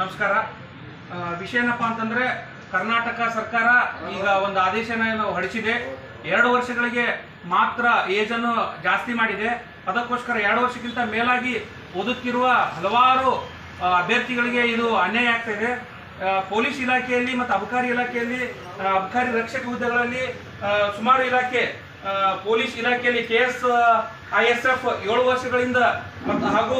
ನಮಸ್ಕಾರ. ವಿಷಯ ಏನಪ್ಪ ಅಂತಂದ್ರೆ ಕರ್ನಾಟಕ ಸರ್ಕಾರ ಈಗ ಒಂದು ಆದೇಶನ ಹೊರಡಿಸಿದೆ. ಎರಡು ವರ್ಷಗಳಿಗೆ ಮಾತ್ರ ಏಜ್ ಅನ್ನು ಜಾಸ್ತಿ ಮಾಡಿದೆ. ಅದಕ್ಕೋಸ್ಕರ ಎರಡು ವರ್ಷಕ್ಕಿಂತ ಮೇಲಾಗಿ ಓದುತ್ತಿರುವ ಹಲವಾರು ಅಭ್ಯರ್ಥಿಗಳಿಗೆ ಇದು ಅನ್ಯಾಯ ಆಗ್ತಾ ಇದೆ. ಪೊಲೀಸ್ ಇಲಾಖೆಯಲ್ಲಿ ಮತ್ತು ಅಬಕಾರಿ ಇಲಾಖೆಯಲ್ಲಿ ಅಬಕಾರಿ ರಕ್ಷಕ ಹುದ್ದೆಗಳಲ್ಲಿ ಸುಮಾರು ಇಲಾಖೆ ಪೊಲೀಸ್ ಇಲಾಖೆಯಲ್ಲಿ K S I S F ಏಳು ವರ್ಷಗಳಿಂದ ಮತ್ತು ಹಾಗೂ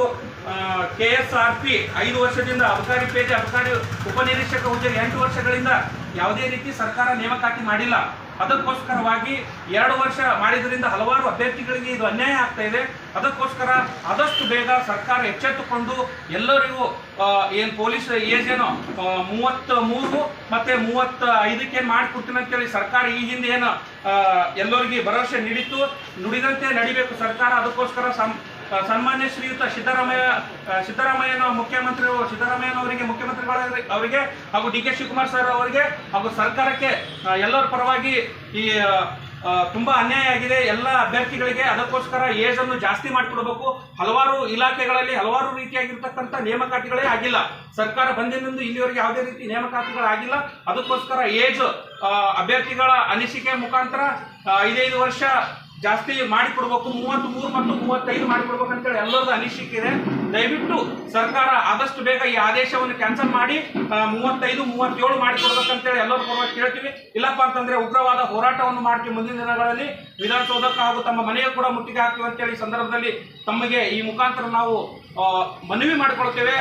ಕೆ ಎಸ್ ಆರ್ ಪಿ ಐದು ವರ್ಷದಿಂದ ಅಬಕಾರಿ ಪೇಜೆ ಅಬಕಾರಿ ಉಪನಿರೀಕ್ಷಕ ಹುದ್ದೆಗೆ ಎಂಟು ವರ್ಷಗಳಿಂದ ಯಾವುದೇ ರೀತಿ ಸರ್ಕಾರ ನೇಮಕಾತಿ ಮಾಡಿಲ್ಲ. ಅದಕ್ಕೋಸ್ಕರವಾಗಿ ಎರಡು ವರ್ಷ ಮಾಡಿದ್ರಿಂದ ಹಲವಾರು ಅಭ್ಯರ್ಥಿಗಳಿಗೆ ಇದು ಅನ್ಯಾಯ ಆಗ್ತಾ ಇದೆ. ಅದಕ್ಕೋಸ್ಕರ ಆದಷ್ಟು ಬೇಗ ಸರ್ಕಾರ ಎಚ್ಚೆತ್ತುಕೊಂಡು ಎಲ್ಲರಿಗೂ ಏನು ಪೊಲೀಸ್ ಏಜ್ ಏನೋ ಮೂವತ್ತ ಮೂರು ಮತ್ತೆ ಮೂವತ್ತ ಐದಕ್ಕೆ ಮಾಡಿಕೊಡ್ತೀನಿ ಅಂತೇಳಿ ಸರ್ಕಾರ ಈ ಹಿಂದೆ ಏನು ಎಲ್ಲರಿಗೆ ಭರವಸೆ ನೀಡಿತ್ತು. ನುಡಿದಂತೆ ನಡಿಬೇಕು ಸರ್ಕಾರ. ಅದಕ್ಕೋಸ್ಕರ ಸಂ ಸನ್ಮಾನ್ಯ ಶ್ರೀಯುತ ಸಿದ್ದರಾಮಯ್ಯ ಸಿದ್ದರಾಮಯ್ಯನ ಮುಖ್ಯಮಂತ್ರಿ, ಸಿದ್ದರಾಮಯ್ಯನವರಿಗೆ ಮುಖ್ಯಮಂತ್ರಿಗಳ ಅವರಿಗೆ ಹಾಗೂ ಡಿ ಕೆ ಶಿವಕುಮಾರ್ ಸರ್ ಅವರಿಗೆ ಹಾಗೂ ಸರ್ಕಾರಕ್ಕೆ ಎಲ್ಲರ ಪರವಾಗಿ ಈ ತುಂಬಾ ಅನ್ಯಾಯ ಆಗಿದೆ. ಎಲ್ಲ ಅಭ್ಯರ್ಥಿಗಳಿಗೆ ಅದಕ್ಕೋಸ್ಕರ ಏಜ್ ಅನ್ನು ಜಾಸ್ತಿ ಮಾಡಿಕೊಡ್ಬೇಕು. ಹಲವಾರು ಇಲಾಖೆಗಳಲ್ಲಿ ಹಲವಾರು ರೀತಿಯಾಗಿರ್ತಕ್ಕಂಥ ನೇಮಕಾತಿಗಳೇ ಆಗಿಲ್ಲ. ಸರ್ಕಾರ ಬಂದಿನಿಂದ ಇಲ್ಲಿವರೆಗೆ ಯಾವುದೇ ರೀತಿ ನೇಮಕಾತಿಗಳಾಗಿಲ್ಲ ಅದಕ್ಕೋಸ್ಕರ ಏಜ್ ಅಭ್ಯರ್ಥಿಗಳ ಅನಿಸಿಕೆ ಮುಖಾಂತರ ಐದೈದು ವರ್ಷ ಜಾಸ್ತಿ ಮಾಡಿಕೊಡ್ಬೇಕು, ಮೂವತ್ತ್, ಮೂರು ಮತ್ತು ಮೂವತ್ತೈದು ಮಾಡಿಕೊಡ್ಬೇಕು ಅಂತೇಳಿ ಎಲ್ಲರದ್ದು ಅನಿಸಿಕೆ ಇದೆ. ದಯವಿಟ್ಟು ಸರ್ಕಾರ ಆದಷ್ಟು ಬೇಗ ಈ ಆದೇಶವನ್ನು ಕ್ಯಾನ್ಸಲ್ ಮಾಡಿ ಮೂವತ್ತೈದು, ಮೂವತ್ತೇಳು ಮಾಡಿಕೊಡ್ಬೇಕಂತೇಳಿ ಎಲ್ಲರೂ ಪರವಾಗಿ ಕೇಳ್ತೀವಿ. ಇಲ್ಲಪ್ಪ ಅಂತಂದ್ರೆ ಉಗ್ರವಾದ ಹೋರಾಟವನ್ನು ಮಾಡ್ತೀವಿ ಮುಂದಿನ ದಿನಗಳಲ್ಲಿ. ವಿಧಾನಸೌಧಕ್ಕೆ ಹಾಗೂ ತಮ್ಮ ಮನೆಯ ಕೂಡ ಮುತ್ತಿಗೆ ಹಾಕ್ತೀವಿ ಅಂತೇಳಿ ಸಂದರ್ಭದಲ್ಲಿ ತಮಗೆ ಈ ಮುಖಾಂತರ ನಾವು ಮನವಿ ಮಾಡಿಕೊಳ್ತೇವೆ.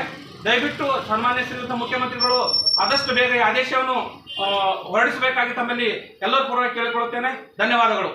ದಯವಿಟ್ಟು ಸನ್ಮಾನ್ಯ ಶ್ರೀಯುತ ಮುಖ್ಯಮಂತ್ರಿಗಳು ಆದಷ್ಟು ಬೇಗ ಈ ಆದೇಶವನ್ನು ಹೊರಡಿಸಬೇಕಾಗಿ ತಮ್ಮಲ್ಲಿ ಎಲ್ಲರ ಪರವಾಗಿ ಕೇಳಿಕೊಳ್ಳುತ್ತೇನೆ. ಧನ್ಯವಾದಗಳು.